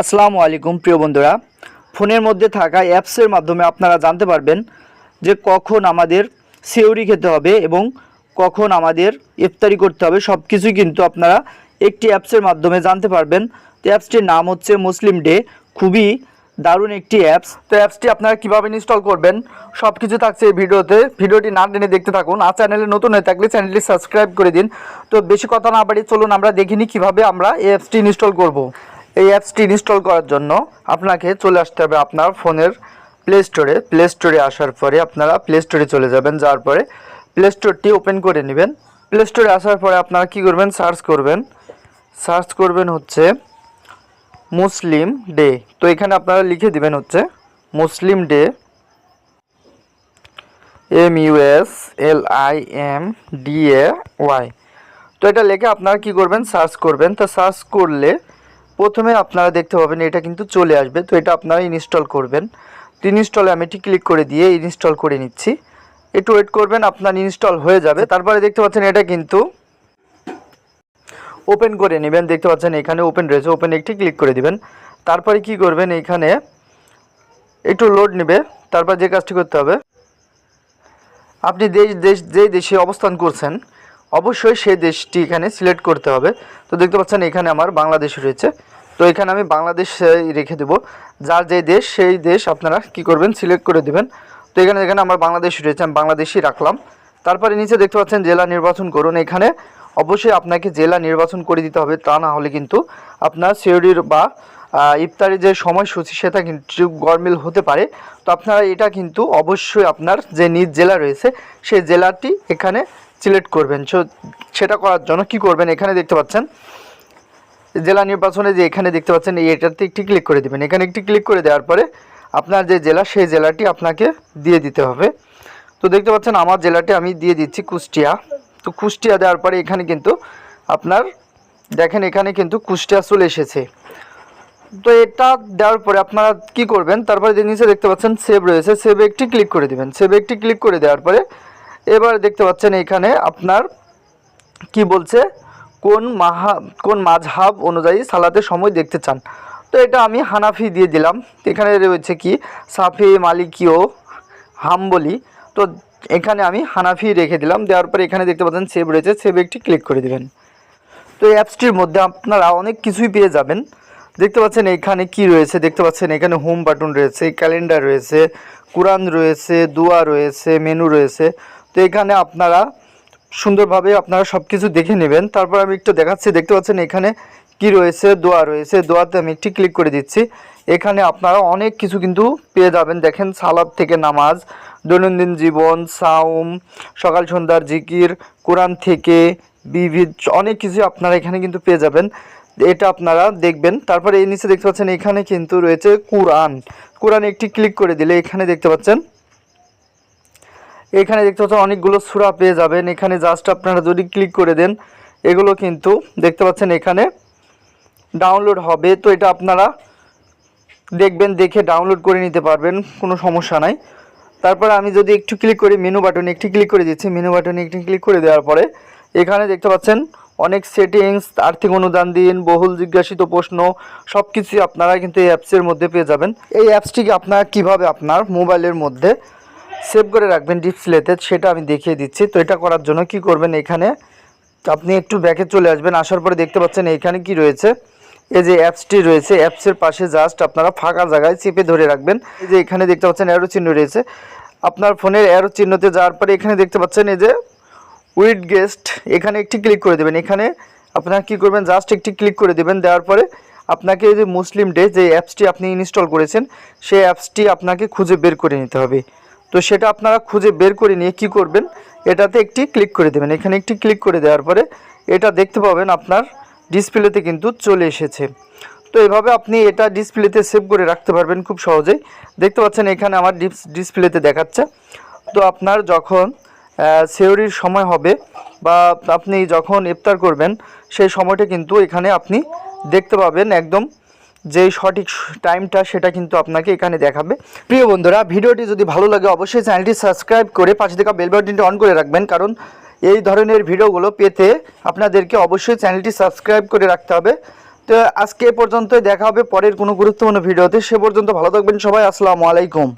আসসালামু আলাইকুম, প্রিয় বন্ধুরা। ফোনের মধ্যে থাকা অ্যাপসের মাধ্যমে আপনারা জানতে পারবেন যে কখন আমাদের সিওরি খেতে হবে এবং কখন আমাদের ইফতারি করতে হবে। সব কিছুই কিন্তু আপনারা একটি অ্যাপসের মাধ্যমে জানতে পারবেন। তো অ্যাপসটির নাম হচ্ছে মুসলিম ডে। খুবই দারুণ একটি অ্যাপস। তো অ্যাপসটি আপনারা কীভাবে ইনস্টল করবেন সব কিছু থাকছে এই ভিডিওতে। ভিডিওটি না টেনে দেখতে থাকুন। আর চ্যানেলে নতুন হয়ে থাকলে চ্যানেলটি সাবস্ক্রাইব করে দিন। তো বেশি কথা না বাড়িয়ে চলুন, আমরা দেখিনি কীভাবে আমরা এই অ্যাপসটি ইনস্টল করব। এই অ্যাপসটি ইনস্টল করার জন্য আপনাকে চলে আসতে হবে আপনার ফোনের প্লে স্টোরে প্লে স্টোরে আসার পরে আপনারা প্লে স্টোরে চলে যাবেন, যাওয়ার পরে প্লে স্টোরটি ওপেন করে নেবেন। প্লে স্টোরে আসার পরে আপনারা কী করবেন? সার্চ করবেন। সার্চ করবেন হচ্ছে মুসলিম ডে তো এখানে আপনারা লিখে দিবেন হচ্ছে Muslim day M U S L I M D A Y তো এটা লিখে আপনারা কি করবেন? সার্চ করবেন। তো সার্চ করলে প্রথমে আপনারা দেখতে পাবেন এটা কিন্তু চলে আসবে তো এটা আপনারা ইনস্টল করবেন। তো ইনস্টলে আমি এটি ক্লিক করে দিয়ে ইনস্টল করে নিচ্ছি। একটু ওয়েট করবেন আপনার ইনস্টল হয়ে যাবে। তারপরে দেখতে পাচ্ছেন এটা কিন্তু ওপেন করে নেবেন। দেখতে পাচ্ছেন এখানে ওপেন রয়েছে ওপেন একটি ক্লিক করে দিবেন। তারপরে কি করবেন এখানে একটু লোড নেবে। তারপর যে কাজটি করতে হবে আপনি দেশ দেশ যেই দেশে অবস্থান করছেন অবশ্যই সেই দেশটি এখানে সিলেক্ট করতে হবে। তো দেখতে পাচ্ছেন এখানে আমার বাংলাদেশ রয়েছে। তো এখানে আমি বাংলাদেশ রেখে দেবো। যার যে দেশ সেই দেশ আপনারা কি করবেন? সিলেক্ট করে দেবেন। তো এখানে এখানে আমার বাংলাদেশ রয়েছে আমি বাংলাদেশই রাখলাম। তারপরে নিচে দেখতে পাচ্ছেন জেলা নির্বাচন করুন এখানে। অবশ্যই আপনাকে জেলা নির্বাচন করে দিতে হবে তা না হলে কিন্তু আপনার সিওরির বা আহ, ইফতারের যে সময়সূচি সেটা কিন্তু গরমিল হতে পারে। তো আপনারা এটা কিন্তু অবশ্যই আপনার যে নিজ জেলা রয়েছে সেই জেলাটি এখানে সিলেক্ট করবেন। সো, সেটা করার জন্য কি করবেন? এখানে দেখতে পাচ্ছেন, জেলা নির্বাচনে যে এখানে দেখতে পাচ্ছেন এটাতে একটি ক্লিক করে দেবেন। এখানে একটি ক্লিক করে দেওয়ার পরে আপনার যে জেলা, সেই জেলাটি আপনাকে দিয়ে দিতে হবে। তো, দেখতে পাচ্ছেন, আমার জেলাটি আমি দিয়ে দিচ্ছি কুষ্টিয়া। তো, কুষ্টিয়া দেওয়ার পরে এখানে কিন্তু আপনার, দেখেন এখানে কিন্তু কুষ্টিয়া চলে এসেছে। তো, এটা দেওয়ার পরে আপনারা কি করবেন? তারপরে যে নিচে দেখতে পাচ্ছেন, সেভ রয়েছে। সেভ একটি ক্লিক করে দিবেন। সেভ একটি ক্লিক করে দেওয়ার পরে এবার দেখতে পাচ্ছেন এখানে আপনার কি বলছে? কোন মাহা, কোন মাঝহাব অনুযায়ী সালাতের সময় দেখতে চান? তো এটা আমি হানাফি দিয়ে দিলাম। এখানে রয়েছে কি? সাফি মালিকীয় হাম্বলি। তো এখানে আমি হানাফি রেখে দিলাম। দেওয়ার পরে এখানে দেখতে পাচ্ছেন সেভ রয়েছে। সেভ একটি ক্লিক করে দেবেন। তো এই অ্যাপসটির মধ্যে আপনারা অনেক কিছুই পেয়ে যাবেন। দেখতে পাচ্ছেন এখানে কি রয়েছে? দেখতে পাচ্ছেন এখানে হোম বাটন রয়েছে, ক্যালেন্ডার রয়েছে, কোরআন রয়েছে, দোয়া রয়েছে, মেনু রয়েছে। তো এখানে আপনারা সুন্দরভাবে আপনারা সব কিছু দেখে নেবেন। তারপর আমি একটু দেখাচ্ছি, দেখতে পাচ্ছেন এখানে কি রয়েছে? দোয়া রয়েছে। দোয়াতে আমি একটি ক্লিক করে দিচ্ছি। এখানে আপনারা অনেক কিছু কিন্তু পেয়ে যাবেন। দেখেন, সালাদ থেকে নামাজ, দৈনন্দিন জীবন সাউম সকাল সন্ধ্যার জিকির, কোরআন থেকে বিবিধ অনেক কিছু আপনারা এখানে কিন্তু পেয়ে যাবেন। এটা আপনারা দেখবেন। তারপরে এই নিচে দেখতে পাচ্ছেন, এখানে কিন্তু রয়েছে কোরআন। কোরআন একটি ক্লিক করে দিলে এখানে দেখতে পাচ্ছেন এখানে দেখতে পাচ্ছেন অনেকগুলো সুরা পেয়ে যাবেন। এখানে জাস্ট আপনারা যদি ক্লিক করে দেন, এগুলো কিন্তু দেখতে পাচ্ছেন এখানে ডাউনলোড হবে। তো এটা আপনারা দেখবেন, দেখে ডাউনলোড করে নিতে পারবেন, কোনো সমস্যা নাই। তারপরে আমি যদি একটু ক্লিক করি মেনু বাটনে একটি ক্লিক করে দিচ্ছি। মেনু বাটনে একটি ক্লিক করে দেওয়ার পরে এখানে দেখতে পাচ্ছেন অনেক সেটিংস আর্থিক অনুদান দিন, বহুল জিজ্ঞাসিত প্রশ্ন সব কিছুই আপনারা কিন্তু এই অ্যাপসের মধ্যে পেয়ে যাবেন। এই অ্যাপসটিকে আপনারা কীভাবে আপনার মোবাইলের মধ্যে সেভ করে রাখবেন ডিসপ্লেতে সেটা আমি দেখিয়ে দিচ্ছি। তো এটা করার জন্য কি করবেন এখানে? আপনি একটু ব্যাকে চলে আসবেন, আসার পরে দেখতে পাচ্ছেন এখানে কি রয়েছে? এই যে অ্যাপসটি রয়েছে অ্যাপসের পাশে জাস্ট আপনারা ফাঁকা জায়গায় চেপে ধরে রাখবেন। এই যে এখানে দেখতে পাচ্ছেন অ্যারো চিহ্ন রয়েছে। আপনার ফোনের অ্যারো চিহ্নতে যাওয়ার পরে এখানে দেখতে পাচ্ছেন এই যে উইড গেস্ট এখানে একটি ক্লিক করে দেবেন। এখানে আপনারা কি করবেন জাস্ট একটি ক্লিক করে দেবেন। দেওয়ার পরে আপনাকে এই যে মুসলিম ডে যে অ্যাপসটি আপনি ইনস্টল করেছেন, সেই অ্যাপসটি আপনাকে খুঁজে বের করে নিতে হবে। তো সেটা আপনারা খুঁজে বের করে নিয়ে কি করবেন, এটাতে একটি ক্লিক করে দেবেন। এখানে একটি ক্লিক করে দেওয়ার পরে এটা দেখতে পাবেন আপনার ডিসপ্লেতে কিন্তু চলে এসেছে। তো এভাবে আপনি এটা ডিসপ্লেতে সেভ করে রাখতে পারবেন খুব সহজেই। দেখতে পাচ্ছেন এখানে আমার ডিসপ্লেতে দেখাচ্ছে। তো আপনার যখন সেওরির সময় হবে বা আপনি যখন ইফতার করবেন, সেই সময়টা কিন্তু এখানে আপনি দেখতে পাবেন একদম যে সঠিক টাইমটা সেটা কিন্তু আপনাকে এখানে দেখাবে। প্রিয় বন্ধুরা, ভিডিওটি যদি ভালো লাগে অবশ্যই চ্যানেলটি সাবস্ক্রাইব করে পাশে থাকা বেল বাটনটি অন করে রাখবেন, কারণ এই ধরনের ভিডিওগুলো পেতে আপনাদেরকে অবশ্যই চ্যানেলটি সাবস্ক্রাইব করে রাখতে হবে। তো আজকে এ পর্যন্তই, দেখা হবে পরের কোনো গুরুত্বপূর্ণ ভিডিওতে। সে পর্যন্ত ভালো থাকবেন সবাই, আসসালামু আলাইকুম।